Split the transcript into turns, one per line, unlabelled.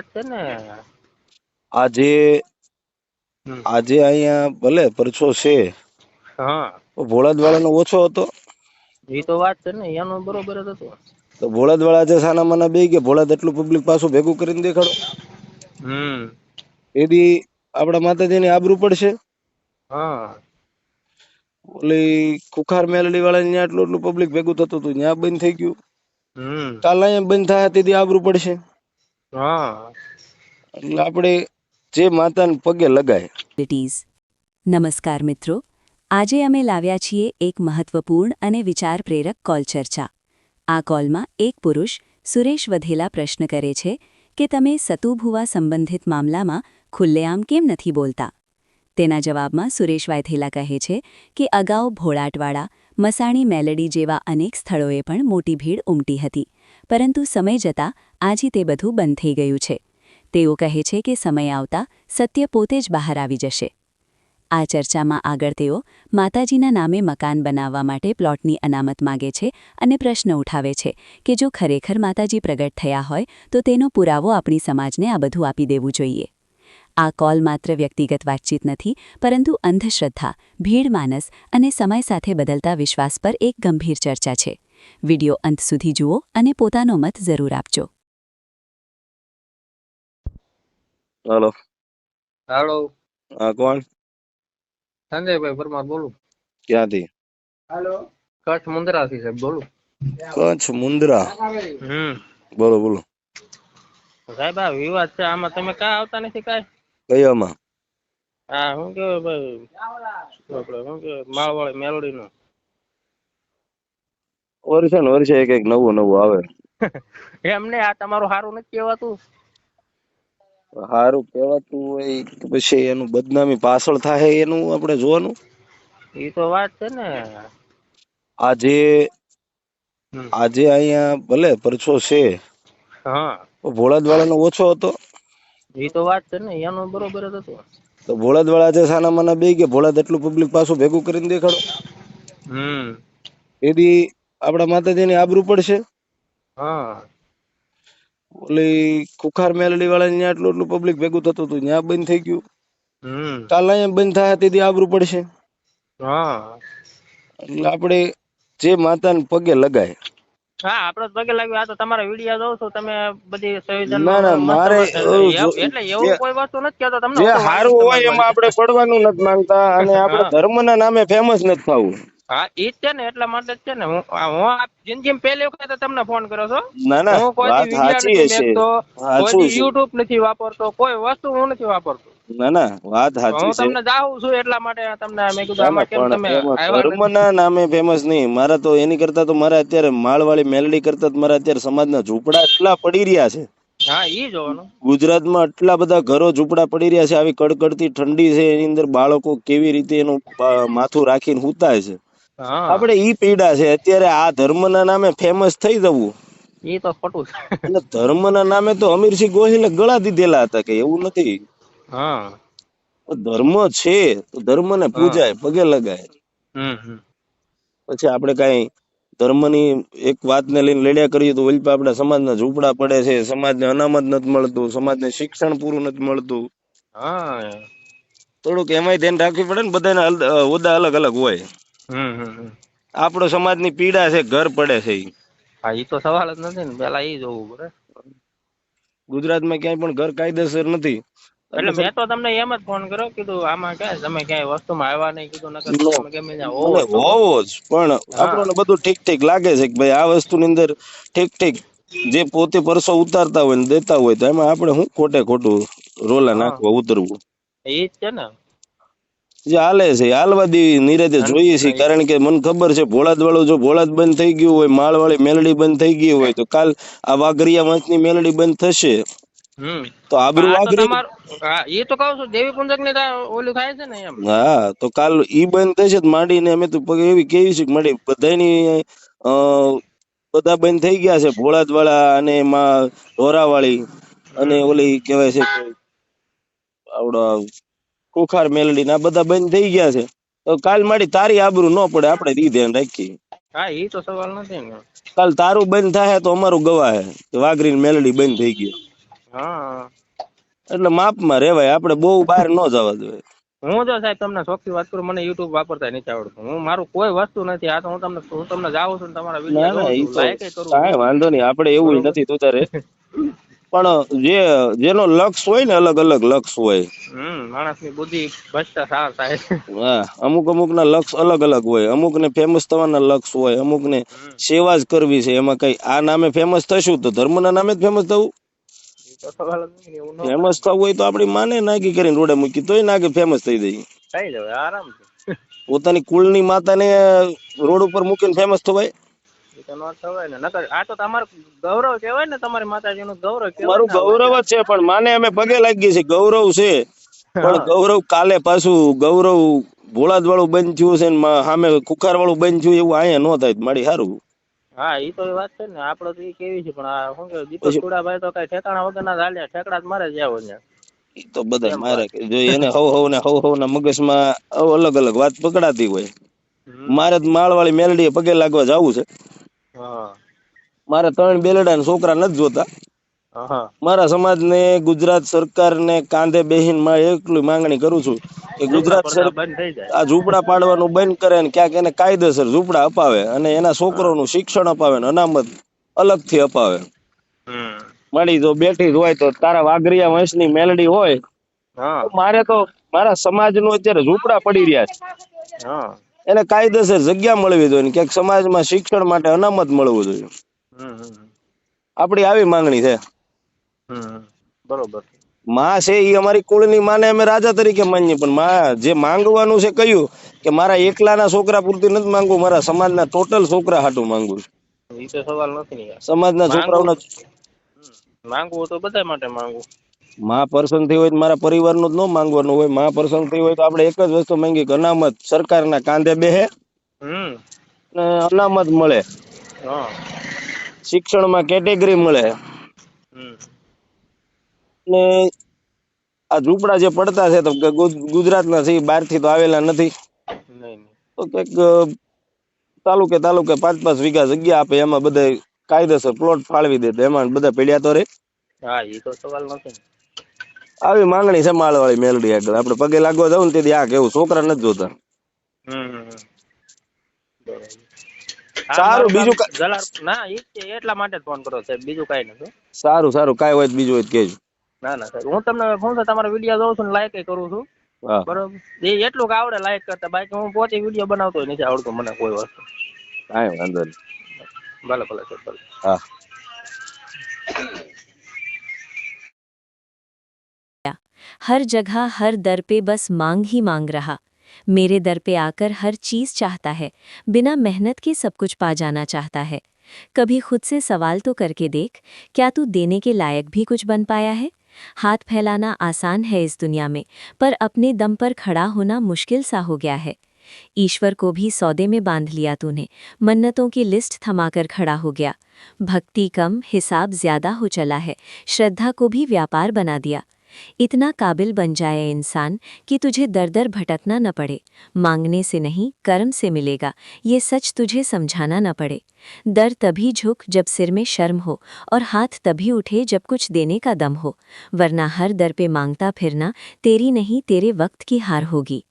વાત છે ને?
આજે આજે અહીંયા ભલે પરછો છે
હા.
તો ભોળાદવાળાનો ઓછો હતો.
એ તો વાત છે ને એનો બરોબર જ હતો.
તો ભોળાદવાળા જે સાના માના બે કે ભોળાદ એટલું પબ્લિક પાછું ભેગું કરીને દેખાડો.
હમ.
એથી આપણા માતાજીની આબરૂ પડશે.
હા.
ઓલી ખુખાર મેલડી વાળા ત્યાં એટલું એટલું પબ્લિક ભેગું થતું હતું ત્યાં બંધ થઈ ગયું.
હમ.
કાલ અહીંયા બંધ થાય તેથી આબરૂ પડશે.
હા.
એટલે આપણે જે માતાને પગે લગાય.
નમસ્કાર મિત્રો. આજે અમે લાવ્યા છીએ એક મહત્વપૂર્ણ અને વિચાર પ્રેરક કોલ ચર્ચા. આ કોલમાં એક પુરુષ સુરેશ વધેલા પ્રશ્ન કરે છે કે તમે સતુભુવા સંબંધિત મામલામાં ખુલ્લેઆમ કેમ નથી બોલતા? તેના જવાબમાં સુરેશ વાયથેલા કહે છે કે અગાઉ ભોળાટવાળા મસાણી મેલડી જેવા અનેક સ્થળોએ પણ મોટી ભીડ ઉમટી હતી. પરંતુ સમય જતાં આજે તે બધું બંધ થઈ ગયું છે. તેઓ કહે છે કે સમય આવતા સત્ય પોતે જ બહાર આવી જશે. આ ચર્ચામાં આગળ તેઓ માતાજીના નામે મકાન બનાવવા માટે પ્લોટની અનામત માગે છે અને પ્રશ્ન ઉઠાવે છે કે જો ખરેખર માતાજી પ્રગટ થયા હોય તો તેનો પુરાવો આપણી સમાજને આ બધું આપી દેવું જોઈએ. આ કોલ માત્ર વ્યક્તિગત વાતચીત નથી, પરંતુ અંધશ્રદ્ધા, ભીડ માનસ અને સમય સાથે બદલતા વિશ્વાસ પર એક ગંભીર ચર્ચા છે. વિડિયો અંત સુધી જુઓ અને પોતાનો મત જરૂર આપજો.
હાલો.
હાલો.
હા કોણ?
સંજયભાઈ પરમાર બોલું.
ક્યાંથી?
હાલો. કચ્છ મુંદ્રાથી સાહેબ બોલું.
કચ્છ મુંદ્રા
હમ.
બોલો બોલો.
સાહેબ આ વિવાદ છે આમાં તમે કા આવતા નથી કાઈ?
કયામાં
હા શું કેવાય ભાઈ? આપણે શું કે માળવાળી મેલોડી નું
વર્ષે ને વર્ષે એક એક નવું નવું આવે.
એમને આ તમારું સારું નથી કહેવાતું?
સારું કહેવાતું હોય પછી એનું બદનામી પાછળ થાય એનું આપણે જોવાનું.
એ તો વાત છે ને.
આજે. આજે અહીંયા ભલે પરછો છે
હા.
ભોળાદવાળાનો ઓછો હતો.
એ તો વાત છે ને એનો બરોબર જ હતો.
તો ભોળાદવાળા જે સાના માના બે કે ભોળાદ એટલું પબ્લિક પાછું ભેગું કરીને દેખાડો.
હમ.
એથી આપણા માતાજીની આબરૂ પડશે.
હા.
ઓલી ખુખાર મેલડી વાળા ત્યાં એટલું એટલું પબ્લિક ભેગું થતું હતું ત્યાં બંધ થઈ ગયું. કાલ અહીંયા બંધ થાય તેથી આબરૂ પડશે.
હા.
એટલે આપણે જે માતાને પગે લગાય.
હા આપડે પગે લાગ્યું આ તો તમારા વીડિયો જોઉં છું તમે બધી
ના, ના, મારે એવું
એટલે એવું કોઈ વસ્તુ નથી કહેતો તમને
જે સારું હોય એમાં આપણે પડવાનું નથી માંગતા અને આપણે ધર્મના નામે ફેમસ નથી થવું.
હા એ જ છે ને એટલા માટે જ છે ને. હું આ જિંદગીમાં પહેલી વખત તમને ફોન કર્યો છો
ના ના
હું કોઈ વીડિયો નથી કોઈ યુટ્યુબ નથી વાપરતો કોઈ વસ્તુ હું નથી વાપરતો.
ના ના વાત સાચી
હું તમને જાઉં છું એટલા માટે તમને મેં કીધું આમાં કેમ તમે?
ધર્મના નામે ફેમસ નહીં. મારા તો એની કરતા તો મારા અત્યારે માળવાળી મેલડી કરતા મારા અત્યારે સમાજના ઝૂંપડા એટલા પડી રહ્યા છે.
હા એ જોવાનું.
ગુજરાતમાં એટલા બધા ઘરો ઝૂંપડા પડી રહ્યા છે. આવી કડકડતી ઠંડી છે. એની અંદર બાળકો કેવી રીતે એનું માથું રાખીને હુતાય છે. આપણે ઈ પીડા છે અત્યારે આ ધર્મના નામે ફેમસ થઈ જવું.
એ તો ખોટું છે.
એટલે ધર્મના નામે તો અમીરસિંહ ગોહિલે ગળા દીધેલા હતા કે એવું નથી.
હા.
ધર્મ છે તો ધર્મને પૂજાય પગે લગાય. પછી આપણે કઈ ધર્મની એક વાતને લઈને લડ્યા કરીએ તો ઓલી આપણા સમાજના ઝૂંપડા પડે છે સમાજને અનામત નથી મળતું સમાજને શિક્ષણ પૂરું નથી મળતું.
હા.
થોડુંક એમાંય ધ્યાન રાખવી પડે ને બધાના હોદ્દા અલગ અલગ હોય. આપણો સમાજની પીડા છે ઘર પડે છે ઈ.
હા ઈ તો સવાલ જ નથી ને. પેલા ઈ જોવું પડે.
ગુજરાતમાં ક્યાંય પણ ઘર કાયદેસર નથી.
એટલે મેં તો તમને એમ જ ફોન કર્યો કીધું આમાં ક્યાં તમે ક્યાંય વસ્તુમાં આવ્યા નહીં? કીધું નકર ગમે હોવો
જ પણ આપણને બધું ઠીક ઠીક લાગે છે કે ભાઈ આ વસ્તુની અંદર ઠીક ઠીક જે પોતે પરસો ઉતારતા હોય ને દેતા હોય તો એમાં આપણે શું ખોટે ખોટું રોલા નાખવા ઉતરવું?
એ જ છે ને.
હાલે છે એ હાલવા દેવી નિરાતે જોઈએ છીએ કારણ કે મને ખબર છે ભોળાદ વાળું જો ભોળાદ બંધ થઈ ગયું હોય માળવાળી મેલડી બંધ થઈ ગઈ હોય તો કાલ આ વાઘરિયા વંશની મેલડી બંધ થશે. તો આબરૂ વાઘરી
એ તો કહું છું દેવી પુંજક ને ઓલું થાય છે ને એમ.
હા તો કાલ ઈ બંધ થશે માંડી માંડીને અમે તો એવી કેવી છે કે માંડી બધાની બધા બંધ થઈ ગયા છે ભોળાદ વાળા અને એમાં ઢોરાવાળી અને ઓલી કહેવાય છે આવડો કુખાર મેલડી ના બધા બંધ થઈ ગયા છે. તો કાલ મારી તારી આબરૂ ન પડે આપણે ઈ ધ્યાન રાખીએ.
હા ઈ તો સવાલ નથી ને.
કાલ તારું બંધ થાય તો અમારું ગવાહે વાઘરી મેલડી બંધ થઈ ગયું.
હા.
એટલે માપમાં રેવાય આપણે બહુ બહાર ન જવા જોઈએ.
હું જો સાહેબ તમને ચોખ્ખી વાત કરું મને યુટ્યુબ વાપરતા નથી આવડતું. હું મારું કોઈ વસ્તુ નથી આ તો હું તમને હું તમને જાઉં છું તમારા વીડિયો કરું
વાંધો નહીં આપણે એવું. નથી તું તારે. પણ જે જેનો લક્ષ હોય ને અલગ અલગ લક્ષ હોય.
માણસની બુદ્ધિ ભ્રષ્ટાચાર થાય.
હા અમુક અમુક ના લક્ષ અલગ અલગ હોય. અમુક ને ફેમસ થવાના લક્ષ હોય અમુક ને સેવા જ કરવી છે. એમાં કઈ આ નામે ફેમસ થશું તો ધર્મના નામે જ ફેમસ થવું? ફેમસ થવું હોય તો આપડી માને નાગી કરીને રોડે મૂકી તોય નાગે ફેમસ થઈ જાય.
થઈ જવાય આરામથી.
પોતાની કુળની માતાને રોડ ઉપર મૂકીને ફેમસ થવાય?
ઈ તો ન થવાય ને. નકર આ તો તમારું ગૌરવ કહેવાય ને તમારી માતાજીનું ગૌરવ કહેવાય
મારું ગૌરવ જ છે પણ માને અમે પગે લાગીએ છીએ ગૌરવ છે. પણ ગૌરવ કાલે પાછું ગૌરવ ભોળાદ વાળું બંધ થયું છે ને સામે કુખાર વાળું બંધ થયું એવું અહીંયા ન થાય મારી સારું
હા એ તો વાત છે ને. આપડે તો એ કેવી છે પણ આ શું કે દીપક ચુડાભાઈ તો કઈ ઠેકાણા વગર ના ચાલ્યા ઠેકડા જ મારે જ આવો ને
ઈ તો બધા મારે જો એને હવ હવ ને હવ હવ ના મગજમાં અલગ અલગ વાત પકડાતી હોય. મારે માળ માળવાળી મેલડી પગે લાગવા જવું છે. મારે ત્રણ બેલડા છોકરા નથી જોતા. મારા સમાજ ને ગુજરાત સરકારને કાંધે બેહીનમાં એકલી માંગણી કરું છું કે ગુજરાત સરકાર આ ઝૂંપડા પાડવાનું બંધ કરે ને ક્યાંક એને કાયદેસર ઝૂંપડા અપાવે અને એના છોકરોનું શિક્ષણ અપાવે ને અનામત અલગથી અપાવે.
હમ.
મારી જો બેઠી હોય તો તારા વાઘરિયા વંશની મેલડી હોય
હા.
મારે તો મારા સમાજનું અત્યારે ઝૂંપડા પડી રહ્યા છે. એને કાયદેસર જગ્યા મળવી જોઈએ ક્યાંક સમાજમાં શિક્ષણ માટે અનામત મળવું જોઈએ. આપણી આવી માંગણી છે.
બરોબર.
માં છે એ અમારી કુળની માને અમે રાજા તરીકે માનીએ પણ માં જે માંગવાનું છે કયું કે મારા એકલાના છોકરા પૂરતી નથી માંગવું મારા સમાજના ટોટલ છોકરા હાટું માંગુ છું.
સવાલ નથી
સમાજના છોકરાઓના
માંગવું તો બધા માટે માંગવું
માં પર્સન થઈ હોય તો મારા પરિવારનું જ ન માંગવાનું હોય. માં પર્સન થઈ હોય તો આપણે એક જ વસ્તુ માંગી કે અનામત સરકારના કાંધે બેહે ને અનામત મળે. શિક્ષણમાં કેટેગરી મળે. ને આ ઝૂંપડા જે પડતા છે તો ગુજરાતના છે બહારથી તો આવેલા નથી. તો કંઈક તાલુકે તાલુકે પાંચ પાંચ વીઘા જગ્યા આપે એમાં બધા કાયદેસર પ્લોટ ફાળવી દે એમાં બધા પડ્યા તો રે.
હા એ તો સવાલ નથી.
આવી માંગણી છે માળવાળી મેલડી આગળ. આપણે પગે લાગવા જવું ને તેથી આ કેવું છોકરા નથી જોતા. સારું, બીજું
ના એટલા માટે જ ફોન કરો સાહેબ. બીજું કઈ નથી
સારું સારું. કઈ હોય બીજું હોય કેજો
ના ના સાહેબ. હું તમને ફોન છે તમારા વીડિયો જોઉં છું ને લાઈક કરું છું. બરોબર? એ એટલું કે આવડે લાઈક કરતા. બાકી હું પોતે વીડિયો બનાવતો નથી આવડતું મને કોઈ વસ્તુ.
કાંઈ વાંધો નહીં.
ભલે ભલે સાહેબ ભલે.
હા.
हर जगह हर दर पे बस मांग ही मांग रहा। मेरे दर पे आकर हर चीज़ चाहता है, बिना मेहनत के सब कुछ पा जाना चाहता है। कभी खुद से सवाल तो करके देख, क्या तू देने के लायक भी कुछ बन पाया है? हाथ फैलाना आसान है इस दुनिया में, पर अपने दम पर खड़ा होना मुश्किल सा हो गया है। ईश्वर को भी सौदे में बाँध लिया तूने, मन्नतों की लिस्ट थमाकर खड़ा हो गया। भक्ति कम, हिसाब ज़्यादा हो चला है, श्रद्धा को भी व्यापार बना दिया। इतना काबिल बन जाए इंसान कि तुझे दर दर भटकना न पड़े। मांगने से नहीं, कर्म से मिलेगा। ये सच तुझे समझाना न पड़े। दर तभी झुक जब सिर में शर्म हो और हाथ तभी उठे जब कुछ देने का दम हो। वरना हर दर पे माँगता फिरना तेरी नहीं, तेरे वक्त की हार होगी।